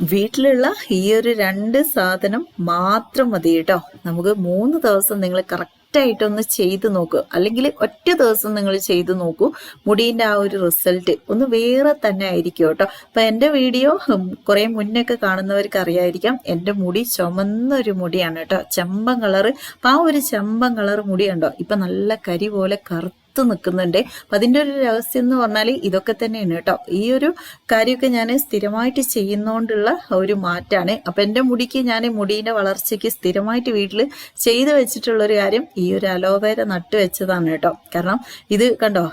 വീട്ടിലുള്ള ഈ ഒരു രണ്ട് സാധനം മാത്രം മതി കേട്ടോ. നമുക്ക് മൂന്ന് ദിവസം നിങ്ങൾ കറക്റ്റ് ആയിട്ടൊന്ന് ചെയ്ത് നോക്കുക അല്ലെങ്കിൽ ഒറ്റ ദിവസം നിങ്ങൾ ചെയ്ത് നോക്കൂ. മുടീന്റെ ആ ഒരു റിസൾട്ട് ഒന്ന് വേറെ തന്നെ ആയിരിക്കും കേട്ടോ. അപ്പൊ എന്റെ വീഡിയോ കുറെ മുന്നൊക്കെ കാണുന്നവർക്ക് അറിയായിരിക്കാം. എന്റെ മുടി ചുമന്നൊരു മുടിയാണ് കേട്ടോ. ചെമ്പൻ കളറ്. അപ്പൊ ആ ഒരു ചെമ്പൻ കളർ മുടിയുണ്ടോ ഇപ്പൊ നല്ല കരി പോലെ കറുത്ത് ഒത്ത് നിൽക്കുന്നുണ്ട്. അപ്പൊ അതിന്റെ ഒരു രഹസ്യം എന്ന് പറഞ്ഞാൽ ഇതൊക്കെ തന്നെയാണ് കേട്ടോ. ഈ ഒരു കാര്യമൊക്കെ ഞാൻ സ്ഥിരമായിട്ട് ചെയ്യുന്നോണ്ടുള്ള ഒരു മാറ്റാണ്. അപ്പൊ എന്റെ മുടിക്ക് ഞാൻ മുടീന്റെ വളർച്ചയ്ക്ക് സ്ഥിരമായിട്ട് വീട്ടിൽ ചെയ്തു വെച്ചിട്ടുള്ള ഒരു കാര്യം ഈ ഒരു അലോവേര നട്ടു വെച്ചതാണ് കേട്ടോ. കാരണം ഇത് കണ്ടോ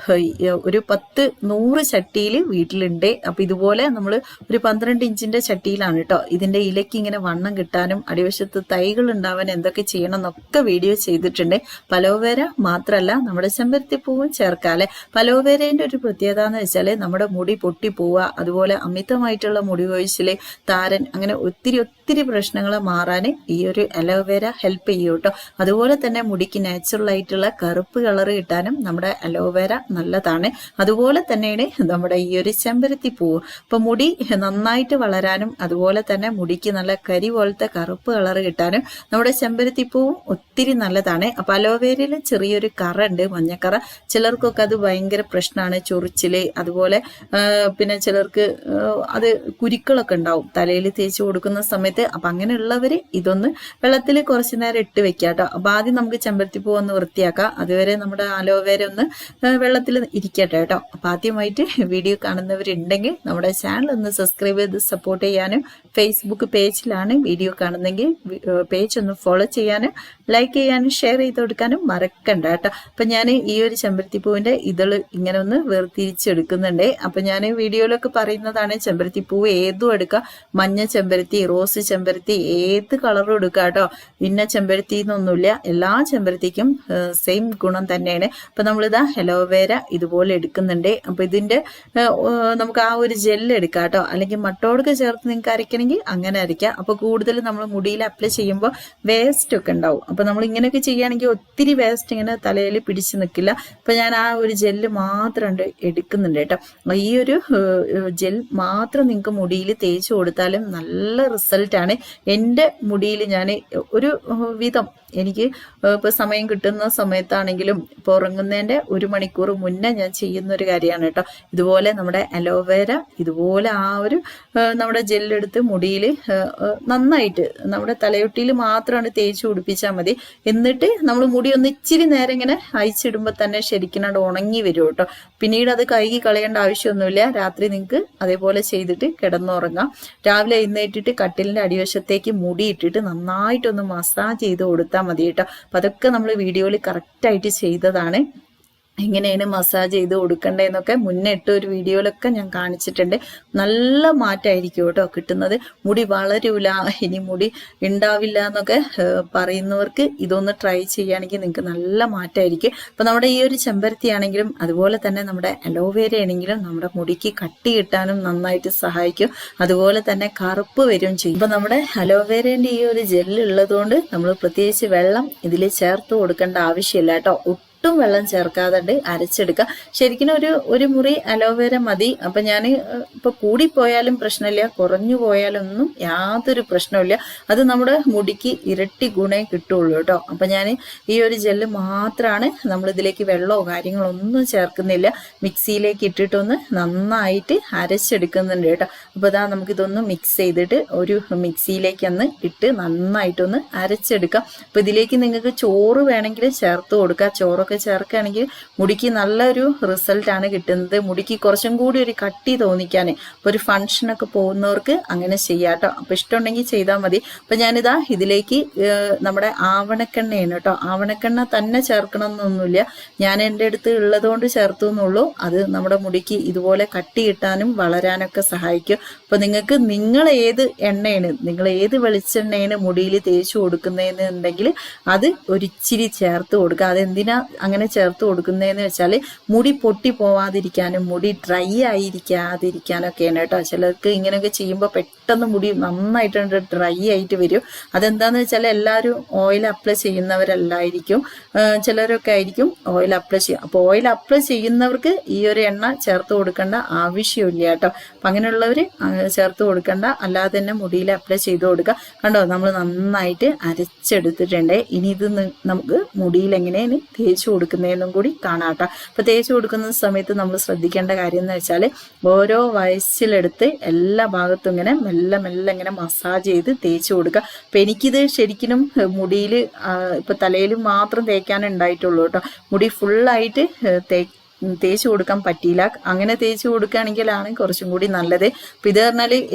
ഒരു പത്ത് നൂറ് ചട്ടിയിൽ വീട്ടിലുണ്ട്. അപ്പൊ ഇതുപോലെ നമ്മൾ ഒരു പന്ത്രണ്ട് ഇഞ്ചിന്റെ ചട്ടിയിലാണ് കേട്ടോ. ഇതിന്റെ ഇലയ്ക്ക് ഇങ്ങനെ വണ്ണം കിട്ടാനും അടിവശത്ത് തൈകൾ ഉണ്ടാവാൻ എന്തൊക്കെ ചെയ്യണം എന്നൊക്കെ വീഡിയോ ചെയ്തിട്ടുണ്ട്. പലോവേര മാത്രമല്ല നമ്മുടെ ചെമ്പരത്തി പൂവും അല്ലെ? പലോവേരേന്റെ ഒരു പ്രത്യേകത എന്ന് വെച്ചാൽ നമ്മുടെ മുടി പൊട്ടി പോവുക അതുപോലെ അമിതമായിട്ടുള്ള മുടി കൊഴിച്ചിൽ താരൻ അങ്ങനെ ഒത്തിരി ഒത്തിരി പ്രശ്നങ്ങൾ മാറാൻ ഈ ഒരു അലോവേര ഹെൽപ്പ് ചെയ്യും കേട്ടോ അതുപോലെ തന്നെ മുടിക്ക് നാച്ചുറൽ ആയിട്ടുള്ള കറുപ്പ് കളർ കിട്ടാനും നമ്മുടെ അലോവേര നല്ലതാണ്. അതുപോലെ തന്നെയാണ് നമ്മുടെ ഈ ഒരു ചെമ്പരത്തി പൂവ് അപ്പൊ മുടി നന്നായിട്ട് വളരാനും അതുപോലെ തന്നെ മുടിക്ക് നല്ല കരി പോലത്തെ കറുപ്പ് കളർ കിട്ടാനും നമ്മുടെ ചെമ്പരത്തി പൂവും ഒത്തിരി നല്ലതാണ്. അപ്പൊ അലോവേരയിൽ ചെറിയൊരു കറ ഉണ്ട് മഞ്ഞക്കറ. ചിലർക്കൊക്കെ അത് ഭയങ്കര പ്രശ്നമാണ് ചൊറിച്ചിൽ. അതുപോലെ പിന്നെ ചിലർക്ക് അത് കുരുക്കളൊക്കെ ഉണ്ടാവും. തലയിൽ തേച്ച് കൊടുക്കുന്ന സമയത്ത് അപ്പൊ അങ്ങനെയുള്ളവർ ഇതൊന്ന് വെള്ളത്തിൽ കുറച്ചു നേരം ഇട്ട് വെക്കുക കേട്ടോ അപ്പൊ ആദ്യം നമുക്ക് ചെമ്പരത്തിപ്പൂ ഒന്ന് വൃത്തിയാക്കാം. അതുവരെ നമ്മുടെ അലോവേര ഒന്ന് വെള്ളത്തിൽ ഇരിക്കട്ടെ കേട്ടോ. അപ്പൊ ആദ്യമായിട്ട് വീഡിയോ കാണുന്നവരുണ്ടെങ്കിൽ നമ്മുടെ ചാനൽ ഒന്ന് സബ്സ്ക്രൈബ് ചെയ്ത് സപ്പോർട്ട് ചെയ്യാനും ഫേസ്ബുക്ക് പേജിലാണ് വീഡിയോ കാണുന്നെങ്കിൽ പേജ് ഒന്ന് ഫോളോ ചെയ്യാനും ലൈക്ക് ചെയ്യാനും ഷെയർ ചെയ്ത് കൊടുക്കാനും മറക്കണ്ട കേട്ടോ. അപ്പൊ ഞാൻ ഈ ഒരു ചെമ്പരത്തിപ്പൂവിന്റെ ഇതൾ ഇങ്ങനെ ഒന്ന് വേർതിരിച്ചെടുക്കുന്നുണ്ട്. അപ്പൊ ഞാൻ വീഡിയോയിലൊക്കെ പറയുന്നതാണ് ചെമ്പരത്തിപ്പൂവ് ഏതും എടുക്കാം. മഞ്ഞ ചെമ്പരത്തി റോസ് ചെമ്പരത്തി ഏത് കളറും എടുക്കുക കേട്ടോ. ഇന്ന ചെമ്പരത്തി എന്നൊന്നുമില്ല എല്ലാ ചെമ്പരത്തിക്കും സെയിം ഗുണം തന്നെയാണ്. അപ്പൊ നമ്മളിതാ ഹെലോവേര ഇതുപോലെ എടുക്കുന്നുണ്ട്. അപ്പൊ ഇതിന്റെ നമുക്ക് ആ ഒരു ജെല്ല് എടുക്കാം കേട്ടോ. അല്ലെങ്കിൽ മട്ടോടൊക്കെ ചേർത്ത് നിങ്ങൾക്ക് അരയ്ക്കണമെങ്കിൽ അങ്ങനെ അരയ്ക്കാം. അപ്പൊ കൂടുതൽ നമ്മൾ മുടിയിൽ അപ്ലൈ ചെയ്യുമ്പോൾ വേസ്റ്റ് ഒക്കെ ഉണ്ടാവും. അപ്പൊ നമ്മൾ ഇങ്ങനെയൊക്കെ ചെയ്യുകയാണെങ്കിൽ ഒത്തിരി വേസ്റ്റ് ഇങ്ങനെ തലയിൽ പിടിച്ചു നിൽക്കില്ല. അപ്പൊ ഞാൻ ആ ഒരു ജെല്ല് മാത്രം എടുക്കുന്നുണ്ട് കേട്ടോ. ഈ ഒരു ജെൽ മാത്രം നിങ്ങൾക്ക് മുടിയിൽ തേച്ച് കൊടുത്താലും നല്ല റിസൾട്ടാണ് എന്റെ മുടിയിൽ ഞാൻ ഒരു വിധം എനിക്ക് ഇപ്പോൾ സമയം കിട്ടുന്ന സമയത്താണെങ്കിലും ഇപ്പോൾ ഉറങ്ങുന്നതിന്റെ ഒരു മണിക്കൂർ മുന്നേ ഞാൻ ചെയ്യുന്ന ഒരു കാര്യമാണ് കേട്ടോ. ഇതുപോലെ നമ്മുടെ അലോവേര ഇതുപോലെ ആ ഒരു നമ്മുടെ ജെല്ലെടുത്ത് മുടിയിൽ നന്നായിട്ട് നമ്മുടെ തലയൊട്ടിയിൽ മാത്രമാണ് തേച്ച് പിടിപ്പിച്ചാൽ മതി. എന്നിട്ട് നമ്മൾ മുടി ഒന്ന് ഇച്ചിരി നേരം ഇങ്ങനെ അയച്ചിടുമ്പോൾ തന്നെ ശരിക്കും ഉണങ്ങി വരും കേട്ടോ. പിന്നീട് അത് കഴുകി കളയേണ്ട ആവശ്യമൊന്നുമില്ല. രാത്രി നിങ്ങൾക്ക് അതേപോലെ ചെയ്തിട്ട് കിടന്നുറങ്ങാം. രാവിലെ എഴുന്നേറ്റിട്ട് കട്ടിലിന്റെ അടിവശത്തേക്ക് മുടിയിട്ടിട്ട് നന്നായിട്ടൊന്ന് മസാജ് ചെയ്ത് കൊടുത്താൽ മതി കേട്ടോ അപ്പം അതൊക്കെ നമ്മൾ വീഡിയോയിൽ കറക്റ്റായിട്ട് ചെയ്തതാണ്. എങ്ങനെയാണ് മസാജ് ചെയ്ത് കൊടുക്കേണ്ടതെന്നൊക്കെ മുന്നേ ഇട്ട ഒരു വീഡിയോയിലൊക്കെ ഞാൻ കാണിച്ചിട്ടുണ്ട്. നല്ല മാറ്റമായിരിക്കും കേട്ടോ കിട്ടുന്നത്. മുടി വളരൂല ഇനി മുടി ഉണ്ടാവില്ല എന്നൊക്കെ പറയുന്നവർക്ക് ഇതൊന്ന് ട്രൈ ചെയ്യുകയാണെങ്കിൽ നിങ്ങൾക്ക് നല്ല മാറ്റമായിരിക്കും. അപ്പം നമ്മുടെ ഈ ഒരു ചെമ്പരത്തി ആണെങ്കിലും അതുപോലെ തന്നെ നമ്മുടെ അലോവേര ആണെങ്കിലും നമ്മുടെ മുടിക്ക് കട്ടി കിട്ടാനും നന്നായിട്ട് സഹായിക്കും. അതുപോലെ തന്നെ കറുപ്പ് വരും ചെയ്യും. അപ്പം നമ്മുടെ അലോവേരേന്റെ ഈ ഒരു ജെല്ലുള്ളതുകൊണ്ട് നമ്മൾ പ്രത്യേകിച്ച് വെള്ളം ഇതിൽ ചേർത്ത് കൊടുക്കേണ്ട ആവശ്യമില്ല കേട്ടോ. ഒട്ടും വെള്ളം ചേർക്കാതെ അരച്ചെടുക്കുക. ശരിക്കും ഒരു ഒരു മുറി അലോവേര മതി. അപ്പൊ ഞാൻ ഇപ്പൊ കൂടിപ്പോയാലും പ്രശ്നമില്ല കുറഞ്ഞു പോയാലൊന്നും യാതൊരു പ്രശ്നമില്ല അത് നമ്മുടെ മുടിക്ക് ഇരട്ടി ഗുണേ കിട്ടുള്ളൂ കേട്ടോ. അപ്പൊ ഞാൻ ഈ ഒരു ജെല്ല് മാത്രമാണ് നമ്മൾ ഇതിലേക്ക് വെള്ളമോ കാര്യങ്ങളോ ഒന്നും ചേർക്കുന്നില്ല. മിക്സിയിലേക്ക് ഇട്ടിട്ടൊന്ന് നന്നായിട്ട് അരച്ചെടുക്കുന്നുണ്ട് കേട്ടോ. അപ്പൊ ഇതാ നമുക്കിതൊന്ന് മിക്സ് ചെയ്തിട്ട് ഒരു മിക്സിയിലേക്ക് ഒന്ന് ഇട്ട് നന്നായിട്ടൊന്ന് അരച്ചെടുക്കാം. അപ്പൊ ഇതിലേക്ക് നിങ്ങൾക്ക് ചോറ് വേണമെങ്കിൽ ചേർത്ത് കൊടുക്കാം. ചോറൊക്കെ ഒക്കെ ചേർക്കുകയാണെങ്കിൽ മുടിക്ക് നല്ലൊരു റിസൾട്ടാണ് കിട്ടുന്നത്. മുടിക്ക് കുറച്ചും കൂടി ഒരു കട്ടി തോന്നിക്കാൻ ഒരു ഫംഗ്ഷനൊക്കെ പോകുന്നവർക്ക് അങ്ങനെ ചെയ്യാം കേട്ടോ അപ്പൊ ഇഷ്ടമുണ്ടെങ്കിൽ ചെയ്താൽ മതി. അപ്പൊ ഞാനിതാ ഇതിലേക്ക് നമ്മുടെ ആവണക്കെണ്ണയാണ് കേട്ടോ ആവണക്കെണ്ണ തന്നെ ചേർക്കണം എന്നൊന്നുമില്ല ഞാൻ എന്റെ അടുത്ത് ഉള്ളതുകൊണ്ട് ചേർത്തു എന്നുള്ളൂ. അത് നമ്മുടെ മുടിക്ക് ഇതുപോലെ കട്ടി കിട്ടാനും വളരാനൊക്കെ സഹായിക്കും. അപ്പൊ നിങ്ങൾക്ക് നിങ്ങൾ ഏത് എണ്ണയാണ് നിങ്ങൾ ഏത് വെളിച്ചെണ്ണയാണ് മുടിയിൽ തേച്ച് കൊടുക്കുന്നതെന്നുണ്ടെങ്കിൽ അത് ഒരിച്ചിരി ചേർത്ത് കൊടുക്കുക. അതെന്തിനാ അങ്ങനെ ചേർത്ത് കൊടുക്കുന്നതെന്ന് വെച്ചാൽ മുടി പൊട്ടി പോവാതിരിക്കാനും മുടി ഡ്രൈ ആയിരിക്കാതിരിക്കാനൊക്കെയാണ് കേട്ടോ. ചിലർക്ക് ഇങ്ങനെയൊക്കെ ചെയ്യുമ്പോൾ പെട്ടെന്ന് മുടി നന്നായിട്ടുണ്ട് ഡ്രൈ ആയിട്ട് വരും. അതെന്താന്ന് വെച്ചാൽ എല്ലാവരും ഓയിൽ അപ്ലൈ ചെയ്യുന്നവരല്ലായിരിക്കും. ചിലരൊക്കെ ആയിരിക്കും ഓയിൽ അപ്ലൈ ചെയ്യും അപ്പോൾ ഓയിൽ അപ്ലൈ ചെയ്യുന്നവർക്ക് ഈ ഒരു എണ്ണ ചേർത്ത് കൊടുക്കേണ്ട ആവശ്യമില്ല കേട്ടോ. അപ്പം അങ്ങനെയുള്ളവർ ചേർത്ത് കൊടുക്കേണ്ട. അല്ലാതെ തന്നെ മുടിയിൽ അപ്ലൈ ചെയ്ത് കൊടുക്കുക. കണ്ടോ? നമ്മൾ നന്നായിട്ട് അരച്ചെടുത്തിട്ടുണ്ട്. ഇനി ഇത് നമുക്ക് മുടിയിൽ എങ്ങനെയാണ് തേച്ച് കൊടുക്കുന്നതെന്നും കൂടി കാണാം കേട്ടോ. അപ്പോൾ തേച്ച് കൊടുക്കുന്ന സമയത്ത് നമ്മൾ ശ്രദ്ധിക്കേണ്ട കാര്യം എന്ന് വെച്ചാൽ ഓരോ വയസ്സിലെടുത്ത് എല്ലാ ഭാഗത്തും ഇങ്ങനെ മെല്ലെ മെല്ലെ മെല്ലെ ഇങ്ങനെ മസാജ് ചെയ്ത് തേച്ച് കൊടുക്കുക അപ്പം എനിക്കിത് ശരിക്കും മുടിയിൽ ഇപ്പം തലയിൽ മാത്രം തേക്കാൻ ഉണ്ടായിട്ടുള്ളൂ കേട്ടോ. മുടി ഫുള്ളായിട്ട് തേ തേച്ച് കൊടുക്കാൻ പറ്റിയില്ല. അങ്ങനെ തേച്ച് കൊടുക്കുകയാണെങ്കിലാണ് കുറച്ചും കൂടി നല്ലത്. അപ്പം ഇത്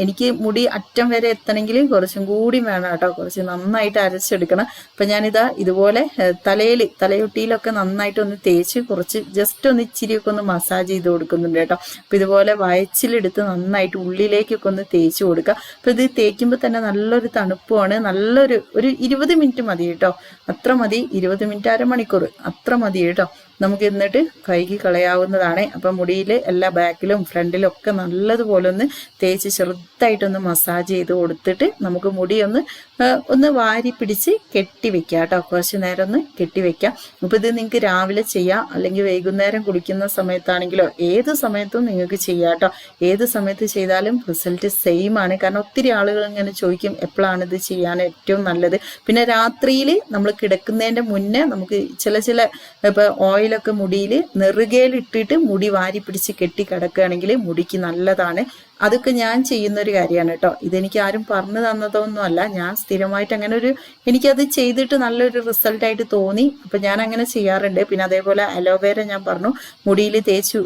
എനിക്ക് മുടി അറ്റം വരെ എത്തണമെങ്കിൽ കുറച്ചും കൂടി വേണം കേട്ടോ. കുറച്ച് നന്നായിട്ട് അരച്ചെടുക്കണം. അപ്പം ഞാനിതാ ഇതുപോലെ തലയിൽ തലയൊട്ടിയിലൊക്കെ നന്നായിട്ട് ഒന്ന് തേച്ച് കുറച്ച് ജസ്റ്റ് ഒന്ന് ഇച്ചിരിയൊക്കെ ഒന്ന് മസാജ് ചെയ്ത് കൊടുക്കുന്നുണ്ട് കേട്ടോ. അപ്പം ഇതുപോലെ വയച്ചിലെടുത്ത് നന്നായിട്ട് ഉള്ളിലേക്കൊക്കെ ഒന്ന് തേച്ച് കൊടുക്കുക. അപ്പം ഇത് തേക്കുമ്പോൾ തന്നെ നല്ലൊരു തണുപ്പുമാണ്. നല്ലൊരു ഒരു ഇരുപത് മിനിറ്റ് മതി കേട്ടോ. അത്ര മതി. ഇരുപത് മിനിറ്റ് അരമണിക്കൂർ. അത്ര മതി കേട്ടോ. നമുക്ക് എന്നിട്ട് കൈകി കളയാവുന്നതാണ്. അപ്പം മുടിയിൽ എല്ലാ ബാക്കിലും ഫ്രണ്ടിലും ഒക്കെ നല്ലതുപോലെ ഒന്ന് തേച്ച് ചെറുതായിട്ടൊന്ന് മസാജ് ചെയ്ത് കൊടുത്തിട്ട് നമുക്ക് മുടി ഒന്ന് ഒന്ന് വാരി പിടിച്ച് കെട്ടി വെക്കാം കേട്ടോ. കുറച്ച് നേരം ഒന്ന് കെട്ടി വെക്കാം. ഇത് നിങ്ങൾക്ക് രാവിലെ ചെയ്യാം. അല്ലെങ്കിൽ വൈകുന്നേരം കുളിക്കുന്ന സമയത്താണെങ്കിലോ ഏത് സമയത്തും നിങ്ങൾക്ക് ചെയ്യാം കേട്ടോ. ഏത് സമയത്ത് ചെയ്താലും റിസൾട്ട് സെയിം ആണ്. കാരണം ഒത്തിരി ആളുകൾ ഇങ്ങനെ ചോദിക്കും എപ്പോഴാണ് ഇത് ചെയ്യാൻ ഏറ്റവും നല്ലത്? പിന്നെ രാത്രിയിൽ നമ്മൾ കിടക്കുന്നതിന്റെ മുന്നേ നമുക്ക് ചില ചില ഇപ്പോൾ ഓയിലൊക്കെ മുടിയിൽ നെറുകയിലിട്ടിട്ട് മുടി വാരി പിടിച്ച് കെട്ടി കിടക്കുകയാണെങ്കിൽ മുടിക്ക് നല്ലതാണ്. അതൊക്കെ ഞാൻ ചെയ്യുന്ന ഒരു കാര്യമാണ് കേട്ടോ. ഇതെനിക്ക് ആരും പറഞ്ഞു തന്നതൊന്നുമല്ല. ഞാൻ സ്ഥിരമായിട്ട് അങ്ങനെ ഒരു എനിക്കത് ചെയ്തിട്ട് നല്ലൊരു റിസൾട്ടായിട്ട് തോന്നി. അപ്പം ഞാൻ അങ്ങനെ ചെയ്യാറുണ്ട്. പിന്നെ അതേപോലെ അലോവേര ഞാൻ പറഞ്ഞു മുടിയിൽ തേച്ച്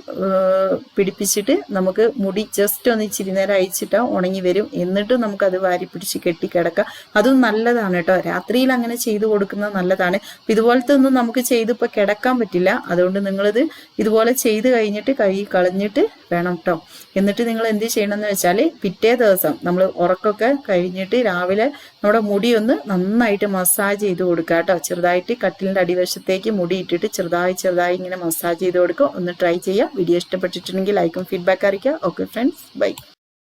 പിടിപ്പിച്ചിട്ട് നമുക്ക് മുടി ജസ്റ്റ് ഒന്ന് ഇച്ചിരി നേരം അയച്ചിട്ടാൽ ഉണങ്ങി വരും. എന്നിട്ട് നമുക്കത് വാരി പിടിച്ച് കെട്ടിക്കിടക്കാം അതും നല്ലതാണ് കേട്ടോ. രാത്രിയിൽ അങ്ങനെ ചെയ്തു കൊടുക്കുന്നത് നല്ലതാണ്. ഇതുപോലത്തെ ഒന്നും നമുക്ക് ചെയ്ത് ഇപ്പോൾ കിടക്കാൻ പറ്റില്ല. അതുകൊണ്ട് നിങ്ങളിത് ഇതുപോലെ ചെയ്ത് കഴിഞ്ഞിട്ട് കൈ കളഞ്ഞിട്ട് വേണം കേട്ടോ എന്നിട്ട് നിങ്ങൾ എന്ത് ചെയ്യണമെന്ന് വെച്ചാൽ പിറ്റേ ദിവസം നമ്മൾ ഉറക്കമൊക്കെ കഴിഞ്ഞിട്ട് രാവിലെ നമ്മുടെ മുടി ഒന്ന് നന്നായിട്ട് മസാജ് ചെയ്ത് കൊടുക്കുക കേട്ടോ. ചെറുതായിട്ട് കട്ടിലിന്റെ അടിവശത്തേക്ക് മുടി ഇട്ടിട്ട് ചെറുതായി ചെറുതായി ഇങ്ങനെ മസാജ് ചെയ്ത് കൊടുക്കുക. ഒന്ന് ട്രൈ ചെയ്യുക. വീഡിയോ ഇഷ്ടപ്പെട്ടിട്ടുണ്ടെങ്കിൽ ലൈക്കും ഫീഡ്ബാക്ക് അറിയിക്കുക. Okay friends bye.